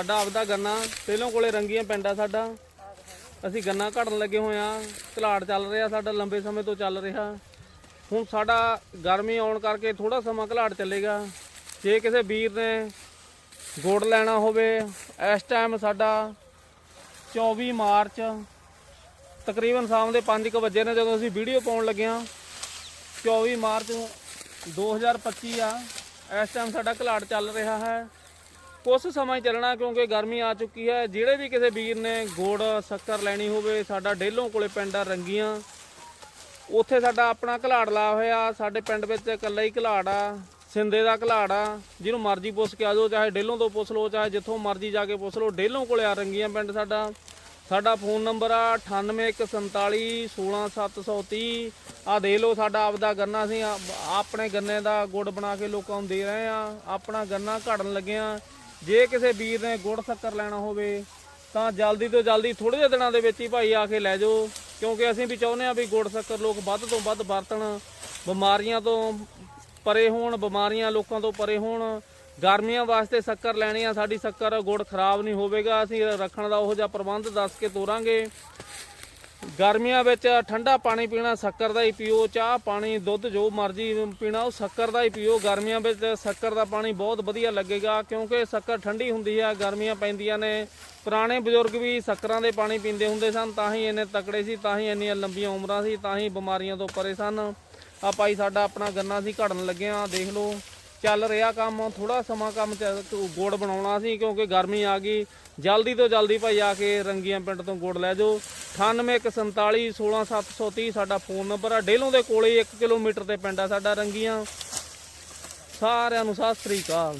ਸਾਡਾ ਆਪਦਾ ਗੰਨਾ ਪਹਿਲੋਂ ਕੋਲੇ ਰੰਗੀਆਂ ਪਿੰਡ ਸਾਡਾ। ਅਸੀਂ ਗੰਨਾ ਘੜਨ ਲੱਗੇ ਹੋਏ ਆ ਘਲਾੜ ਚੱਲ ਰਿਹਾ ਸਾਡਾ, ਲੰਬੇ ਸਮੇਂ ਤੋਂ ਚੱਲ ਰਿਹਾ। ਹੁਣ ਸਾਡਾ ਗਰਮੀ ਆਉਣ ਕਰਕੇ ਥੋੜਾ ਸਮਾਂ ਘਲਾੜ ਚੱਲੇਗਾ। ਜੇ ਕਿਸੇ ਵੀਰ ਨੇ ਗੁੜ ਲੈਣਾ ਹੋਵੇ, ਇਸ ਟਾਈਮ ਸਾਡਾ 24 ਮਾਰਚ ਤਕਰੀਬਨ ਸ਼ਾਮ ਦੇ 5:00 ਵਜੇ ਨੇ ਜਦੋਂ ਅਸੀਂ ਵੀਡੀਓ ਪਾਉਣ ਲੱਗੇ ਹਾਂ। 24 ਮਾਰਚ 2025 ਆ, ਇਸ ਟਾਈਮ ਸਾਡਾ ਘਲਾੜ ਚੱਲ ਰਿਹਾ ਹੈ। ਕੁਝ ਸਮਾਂ ਹੀ ਚੱਲਣਾ ਕਿਉਂਕਿ ਗਰਮੀ ਆ ਚੁੱਕੀ ਹੈ। ਜਿਹੜੇ ਵੀ ਕਿਸੇ ਵੀਰ ਨੇ ਗੁੜ ਸ਼ੱਕਰ ਲੈਣੀ ਹੋਵੇ, ਸਾਡਾ ਡੇਲੋਂ ਕੋਲੇ ਪਿੰਡ ਆ ਰੰਗੀਆਂ। ਉੱਥੇ ਸਾਡਾ ਆਪਣਾ ਘਲਾੜ ਲਾ ਹੋਇਆ। ਸਾਡੇ ਪਿੰਡ ਵਿੱਚ ਇਕੱਲਾ ਹੀ ਘਲਾੜ ਆ, ਸਿੰਦੇ ਦਾ ਘਲਾੜ ਆ। ਜਿਹਨੂੰ ਮਰਜ਼ੀ ਪੁੱਛ ਕੇ ਆ ਜਾਓ, ਚਾਹੇ ਡੇਲੋਂ ਤੋਂ ਪੁੱਛ ਲਓ, ਚਾਹੇ ਜਿੱਥੋਂ ਮਰਜ਼ੀ ਜਾ ਕੇ ਪੁੱਛ ਲਓ, ਡੇਲੋਂ ਕੋਲੇ ਆ ਰੰਗੀਆਂ ਪਿੰਡ ਸਾਡਾ। ਸਾਡਾ ਫੋਨ ਨੰਬਰ ਆ 9814416730 ਆ ਦੇ ਲਓ, ਸਾਡਾ ਆਪਦਾ ਗੰਨਾ ਅਸੀਂ ਆਪਣੇ ਗੰਨੇ ਦਾ ਗੁੜ ਬਣਾ ਕੇ ਲੋਕਾਂ ਨੂੰ ਦੇ ਰਹੇ ਆ। ਆਪਣਾ ਗੰਨਾ ਘੜਨ ਲੱਗੇ ਆ ਜੇ ਕਿਸੇ ਵੀਰ ਨੇ ਗੁੜ ਸ਼ੱਕਰ ਲੈਣਾ ਹੋਵੇ, ਤਾਂ ਜਲਦੀ ਤੋਂ ਜਲਦੀ ਥੋੜੇ ਜਿਹੇ ਦਿਨਾਂ ਦੇ ਵਿੱਚ ਹੀ ਭਾਈ ਆ ਕੇ ਲੈ ਜਾਓ, ਕਿਉਂਕਿ ਅਸੀਂ ਵੀ ਚਾਹੁੰਦੇ ਆ ਵੀ ਗੁੜ ਸ਼ੱਕਰ ਲੋਕ ਵੱਧ ਤੋਂ ਵੱਧ ਵਰਤਣ, ਬਿਮਾਰੀਆਂ ਤੋਂ ਪਰੇ ਹੋਣ, ਬਿਮਾਰੀਆਂ ਲੋਕਾਂ ਤੋਂ ਪਰੇ ਹੋਣ। ਗਰਮੀਆਂ ਵਾਸਤੇ ਸ਼ੱਕਰ ਲੈਣੀ ਆ, ਸਾਡੀ ਸ਼ੱਕਰ ਗੁੜ ਖਰਾਬ ਨਹੀਂ ਹੋਵੇਗਾ, ਅਸੀਂ ਰੱਖਣ ਦਾ ਉਹੋ ਜਿਹਾ ਪ੍ਰਬੰਧ ਦੱਸ ਕੇ ਤੋਰਾਂਗੇ। ਗਰਮੀਆਂ ਵਿੱਚ ਠੰਡਾ ਪਾਣੀ ਪੀਣਾ ਸ਼ੱਕਰ ਦਾ ਹੀ ਪੀਓ, ਚਾਹ ਪਾਣੀ, ਦੁੱਧ ਜੋ ਮਰਜ਼ੀ ਪੀਣਾ, ਉਹ ਸ਼ੱਕਰ ਦਾ ਹੀ ਪੀਓ। ਗਰਮੀਆਂ ਵਿੱਚ ਸ਼ੱਕਰ ਦਾ ਪਾਣੀ ਬਹੁਤ ਵਧੀਆ ਲੱਗੇਗਾ ਕਿਉਂਕਿ ਸ਼ੱਕਰ ਠੰਡੀ ਹੁੰਦੀ ਆ ਗਰਮੀਆਂ ਪੈਂਦੀਆਂ ਨੇ। ਪੁਰਾਣੇ ਬਜ਼ੁਰਗ ਵੀ ਸ਼ੱਕਰਾਂ ਦੇ ਪਾਣੀ ਪੀਂਦੇ ਹੁੰਦੇ ਸਨ, ਤਾਂ ਹੀ ਇੰਨੇ ਤਕੜੇ ਸੀ, ਤਾਂ ਹੀ ਇੰਨੀਆਂ ਲੰਬੀਆਂ ਉਮਰਾਂ ਸੀ, ਤਾਂ ਹੀ ਬਿਮਾਰੀਆਂ ਤੋਂ ਪਰੇ ਸਨ ਆ ਭਾਈ ਸਾਡਾ ਆਪਣਾ ਗੰਨਾ ਸੀ ਘੜਨ ਲੱਗਿਆ ਦੇਖ ਲਓ। ਚੱਲ ਰਿਹਾ ਕੰਮ ਥੋੜਾ ਸਮਾਂ ਕੰਮ ਚ ਗੁੜ ਬਣਾਉਣਾ ਸੀ ਕਿਉਂਕਿ ਗਰਮੀ ਆ ਗਈ। ਜਲਦੀ ਤੋਂ ਜਲਦੀ ਭਾਈ ਆ ਕੇ ਰੰਗੀਆਂ ਪਿੰਡ ਤੋਂ ਗੁੜ ਲੈ ਜਾਓ। 9814416730 ਸਾਡਾ ਫੋਨ ਨੰਬਰ ਆ। ਡੇਲੋਂ ਦੇ ਕੋਲੇ 1 ਕਿਲੋਮੀਟਰ ਤੇ ਪਿੰਡ ਆ ਸਾਡਾ ਰੰਗੀਆਂ। ਸਾਰਿਆਂ ਨੂੰ ਸਤਿ ਸ੍ਰੀ ਅਕਾਲ।